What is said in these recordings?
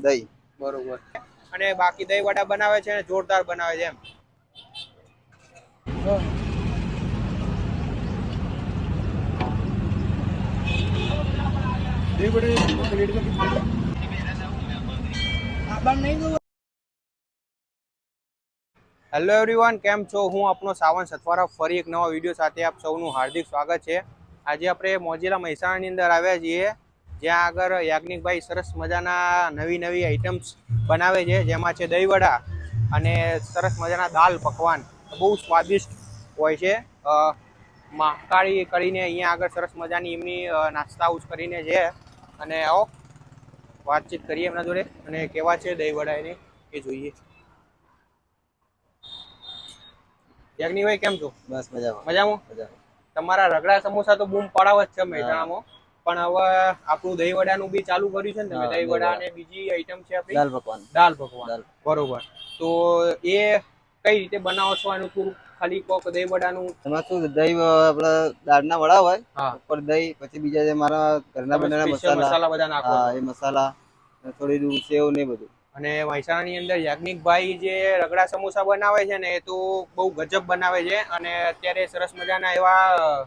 દહીં. બરોબર. અને બાકી દહીં વડા બનાવે છે અને જોરદાર બનાવે છે એમ. હેલો એવરીવન કેમ છો? હું આપનો સાવન સથવારા. ફરી એક નવા વીડિયો સાથે આપ સૌનું હાર્દિક સ્વાગત છે. આજે આપણે મોજીલા મહેસાણાની અંદર આવ્યા છીએ. જ્યાં આગળ યાજ્ઞિકભાઈ સરસ મજાના નવી નવી આઈટમ્સ બનાવે છે જેમાં છે દહીંવડા અને સરસ મજાના દાલ પકવાન. બહુ સ્વાદિષ્ટ હોય છે. મહાકાળી કરીને અહીંયા આગળ સરસ મજાની એમની નાસ્તા હાઉસ કરીને છે. અને આવો વાતચીત કરીએ એમના જોડે. અને કેવા છે દહીંવડા એને એ જોઈએ. યાજ્ઞિકભાઈ કેમ છો? બસ મજામાં. મજામાં? મજામાં. તમારા રગડા સમોસા તો બૂમ પડાવ જ છે મહેસાણામાં પણ હવે આપણું દહીં વડાનું બી ચાલુ કર્યું છે ને તમે દહીં વડા અને બીજી આઈટમ છે આપણી. દાલ પકવાન. દાલ પકવાન. બરોબર. તો એ કઈ રીતે બનાવો છો? એનું થોડું ખાલી કોક દહીં વડાનું. એમાં શું દહીં આપણે દાળના વડા હોય ઉપર દહીં પછી બીજા જે મારા ઘરના બનેલા મસાલા બધા નાખો એ મસાલા થોડી દૂર સેવ ને બધું. અને મહેસાણાની અંદર યાજ્ઞિકભાઈ જે રગડા સમોસા બનાવે છે ને એ તો બહુ ગજબ બનાવે છે અને અત્યારે સરસ મજાના એવા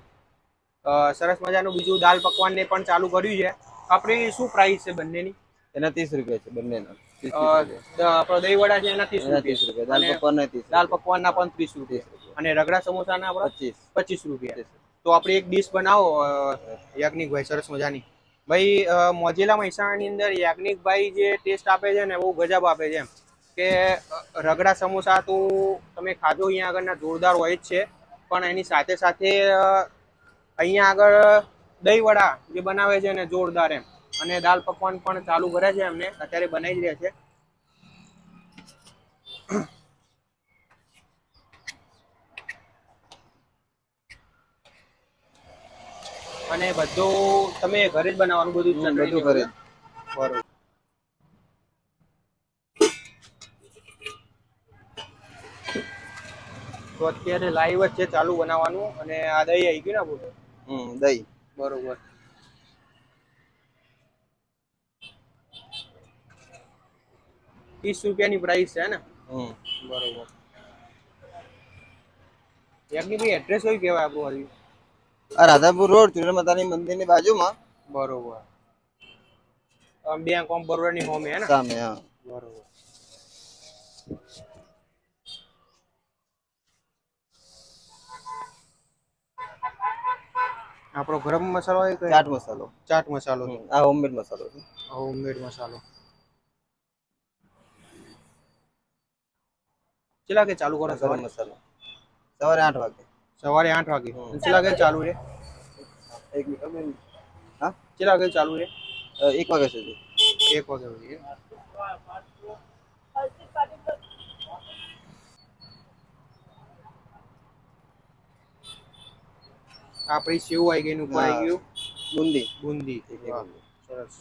સરસ મજાનું બીજું દાલ પકવાન ને પણ ચાલુ કર્યું છે. આપણી શું પ્રાઇસ છે બંનેની? એના ત્રીસ રૂપિયા છે બંનેના. આપણો દહીં વડા છે. એના ત્રીસ રૂપિયા. દાલ પકવાન દાલ પકવાનના પણ ત્રીસ રૂપિયા. અને રગડા સમોસાના આપણા પચીસ. પચીસ રૂપિયા. તો આપણે એક ડીશ બનાવો યાજ્ઞિકભાઈ સરસ મજાની. ભાઈ મોજેલા મહેસાણાની અંદર યાજ્ઞિકભાઈ જે ટેસ્ટ આપે છે ને બહુ ગજબ આપે છે કે રગડા સમોસા તો તમે ખાધો અહીંયા આગળના જોરદાર હોય જ છે. પણ એની સાથે સાથે અહીંયા આગળ દહીં વડા જે બનાવે છે ને જોરદાર એમ. અને દાલ પકવાન પણ ચાલુ કરે છે એમને. અત્યારે બનાવી જ રહ્યા છે. અને બધું તમે ઘરે જ બનાવવાનું બધું બધું ઘરે બરોબર. તો અત્યારે લાઈવ જ છે ચાલુ બનાવવાનું. અને આ દહીં આવી ગયું ને બધું? દહીં બરોબર ત્રીસ રૂપિયાની પ્રાઇસ છે ને હમ બરોબર યાજ્ઞિક ભાઈ એડ્રેસ હોય કેવાય આપણું હજી આ રાધાપુર રોડ ચુનર માતાની મંદિરની બાજુમાં બરોબર આમ બેંક ઓફ બરોડાની હોમે હે ને સામે હા બરોબર આપણો ગરમ મસાલો હોય કે ચાટ મસાલો. ચાટ મસાલો. હમ, આ હોમમેડ મસાલો છે. હોમમેડ મસાલો. કેટલા કે ચાલુ કરો ગરમ સવારે? મસાલો. સવારે આઠ વાગે. સવારે આઠ વાગે. હમ. કેટલા કે ચાલુ રે? એક મિનિટ, બે મિનિટ. હા? કેટલા વાગે ચાલુ રે? અ, એક વાગ્યા સુધી. એક વાગે સુધી. આપણી સેવ આવી ગઈ ઉપર આવી ગયું. બુંદી. બુંદી. સરસ.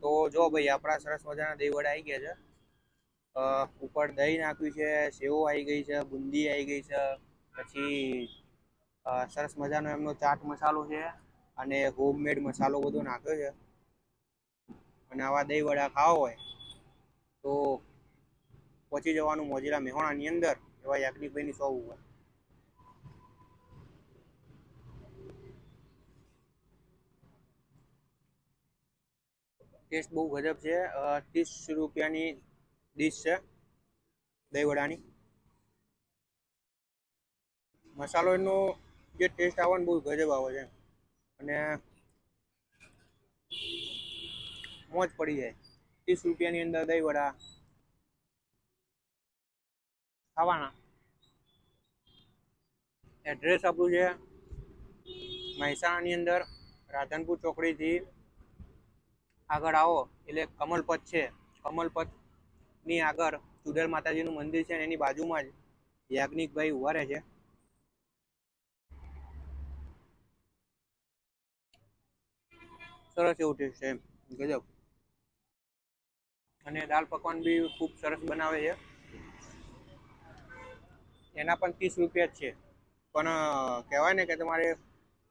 તો જો ભાઈ આપણા સરસ મજાના દહીં વડા આવી ગયા છે. ઉપર દહીં નાખ્યું છે સેવ આવી ગઈ છે બુંદી આવી ગઈ છે. પછી સરસ મજાનો એમનો ચાટ મસાલો છે અને હોમમેડ મસાલો બધો નાખ્યો છે. અને આવા દહીં વડા ખાવા હોય તો પહોંચી જવાનું મોજીલા મેહોણાની અંદર. એવા યાજ્ઞિકભાઈની શોપ ઉપર ટેસ્ટ બહુ ગજબ છે. ત્રીસ રૂપિયાની ડીશ છે. દહીં વડાની. મસાલો એનો જે ટેસ્ટ આવે ને બહુ ગજબ આવે છે. અને મોજ પડી જાય. ત્રીસ રૂપિયાની અંદર દહીં વડા. ખાવાના. એડ્રેસ આપણું છે મહેસાણાની અંદર, રાધનપુર ચોકડીથી આગળ આવો. એટલે કમલપથ છે. કમલપથની આગળ ચુડેલ માતાજીનું મંદિર છે એની બાજુમાં જ યાજ્ઞિકભાઈ ઊભા રહે છે. સરસ એવું ટેસ્ટ છે ગજબ. અને દાલ પકવાન બી ખૂબ સરસ બનાવે છે. એના પણ ત્રીસ રૂપિયા જ છે. પણ કહેવાય ને કે તમારે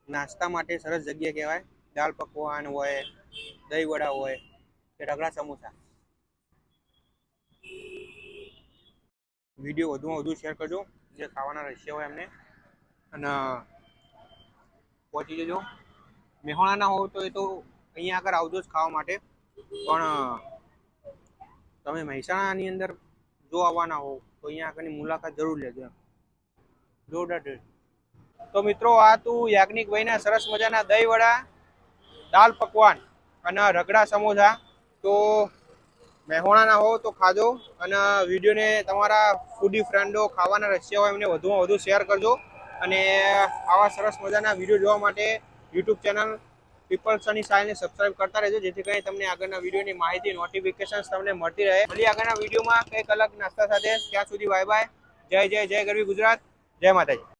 નાસ્તા માટે સરસ જગ્યા કહેવાય. દાળ પકવાન હોય, દહીં વડા હોય, કે રગડા સમોસા. વીડિયો વધુમાં વધુ શેર કરજો. જે ખાવાના રસ્યા હોય એમને. અને પહોંચી જજો. મહેસાણા હોવ તો એ તો અહીંયા આગળ આવજો જ ખાવા માટે. પણ તમે મહેસાણાની અંદર જો આવવાના હો તો અહીંયા આગળની મુલાકાત જરૂર લેજો એમ. જોરદાર ટેસ્ટ. તો મિત્રો, આ તું યાજ્ઞિક ભાઈના સરસ મજાના દહીં વડા દાલ પકવાન અને રગડા સમોસા. તો મહેવાણાના હો તો ખાજો અને વિડીયોને તમારા ફૂડી ફ્રેન્ડો ખાવાના રસ્યા હોય એમને વધુમાં વધુ શેર કરજો. અને આવા સરસ મજાના વીડિયો જોવા માટે યુટ્યુબ ચેનલ પીપલ સની સાયલને સબસ્ક્રાઇબ કરતા રહેજો, જેથી કરીને તમને આગળના વિડીયોની માહિતી નોટિફિકેશન તમને મળતી રહે. ફરી આગળના વિડીયોમાં કંઈક અલગ નાસ્તા સાથે, ત્યાં સુધી બાય બાય જય જય જય ગરવી ગુજરાત. જય માતાજી.